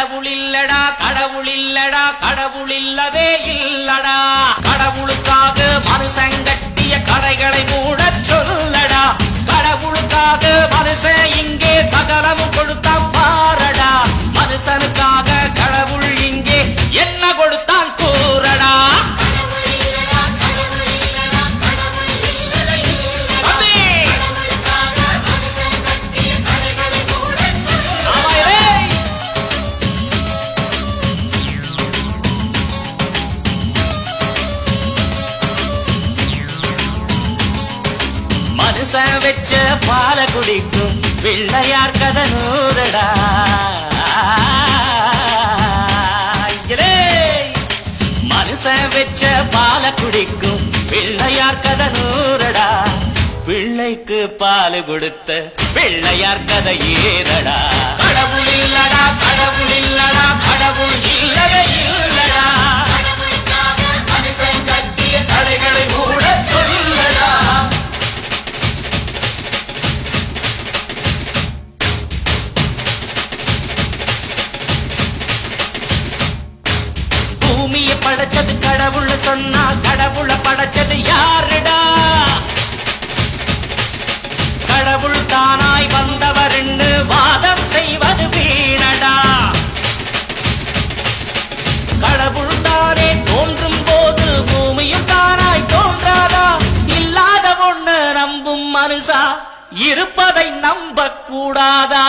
கடவுள் இல்லடா கடவுள் இல்லடா. கடவுள் இல்லவே இல்லடா கடவுளுக்காக மனுஷங்கட்டிய கடைகளை வச்ச பால குடிக்கும் பிள்ளையார் கதை நூறடா. மனுஷன் வச்ச பால குடிக்கும் பிள்ளையார் கதை நூறடா. பிள்ளைக்கு பால் கொடுத்த பிள்ளையார் கதை ஏதடா கடவுள் இல்லடா கடவுள் இல்லடா கடவுள் சொன்னா கடவுள படைச்சது யாருடா? கடவுள் தானாய் வந்தவர்னு வாதம் செய்வது வீணடா? கடவுள் தானே தோன்றும் போது பூமியும் தானாய் தோன்றாதா? இல்லாத ஒண்ணு நம்பும் மனுஷா இருப்பதை நம்ப கூடாதா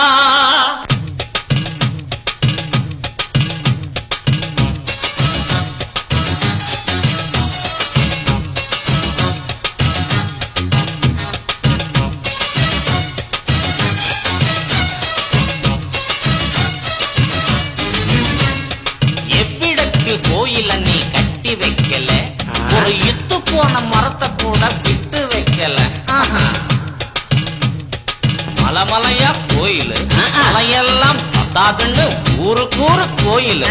ஒரு இத்து போன மரத்தை கூட விட்டு வைக்கல. மலமலையா கோயில். மலையெல்லாம் பத்தாதுன்னு ஊருக்கூறு கோயில்.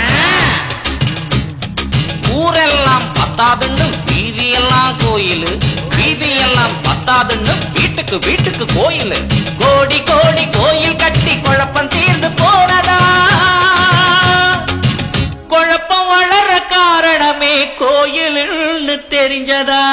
ஊரெல்லாம் பத்தாதுன்னு வீதியெல்லாம் கோயில். வீதியெல்லாம் பத்தாதுன்னு வீட்டுக்கு வீட்டுக்கு கோயில். கோடி கோடி கோயில் கட்டி குழப்பம் தீர்ந்து போனதா தெரிஞ்சதா?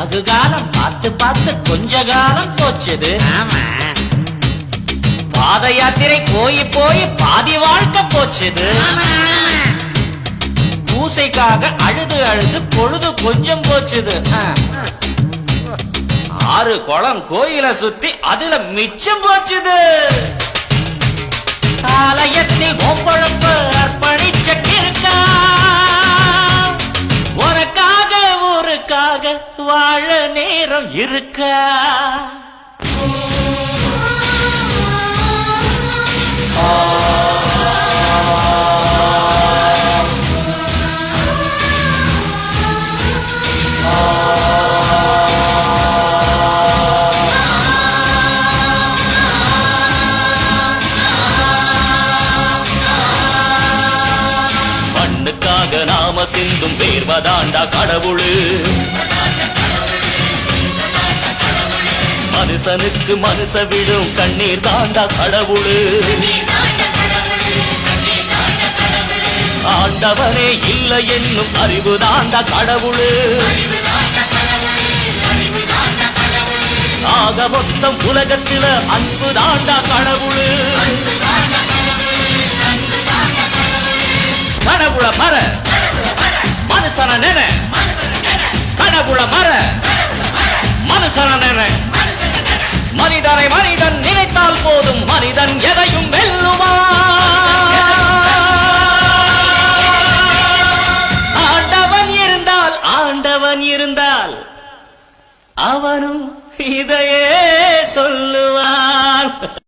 அது காலம் பார்த்து பார்த்து கொஞ்ச காலம் போச்சுது. பாத யாத்திரை போய் போய் பாதி வாழ்க்கை போச்சுது. பூசைக்காக அழுது அழுது பொழுது கொஞ்சம் போச்சுது. ஆறு குளம் கோயில சுத்தி அதுல மிச்சம் போச்சுது. ஆலயத்தில் ஓம்பழப்பு அர்ப்பணிச்ச கிருக்கா. உனக்காக ஊருக்காக வாழ நேரம் இருக்கா? சிந்தும் பேர்வதாண்டா கடவுளு. மனுஷனுக்கு மனுஷ விடும் கண்ணீர் தாண்டா கடவுளு. ஆண்டவனே இல்லை என்னும் அறிவு தாண்டா கடவுளு. ஆக மொத்தம் உலகத்தில அன்பு தாண்டா கடவுளு. கடவுள மர மனசன நேன. கடவுள மர மனசன நேன. மனிதனை மனிதன் நினைத்தால் போதும். மனிதன் எதையும் வெல்லுவான் ஆண்டவன் இருந்தால் ஆண்டவன் இருந்தால் அவனும் இதையே சொல்லுவான்.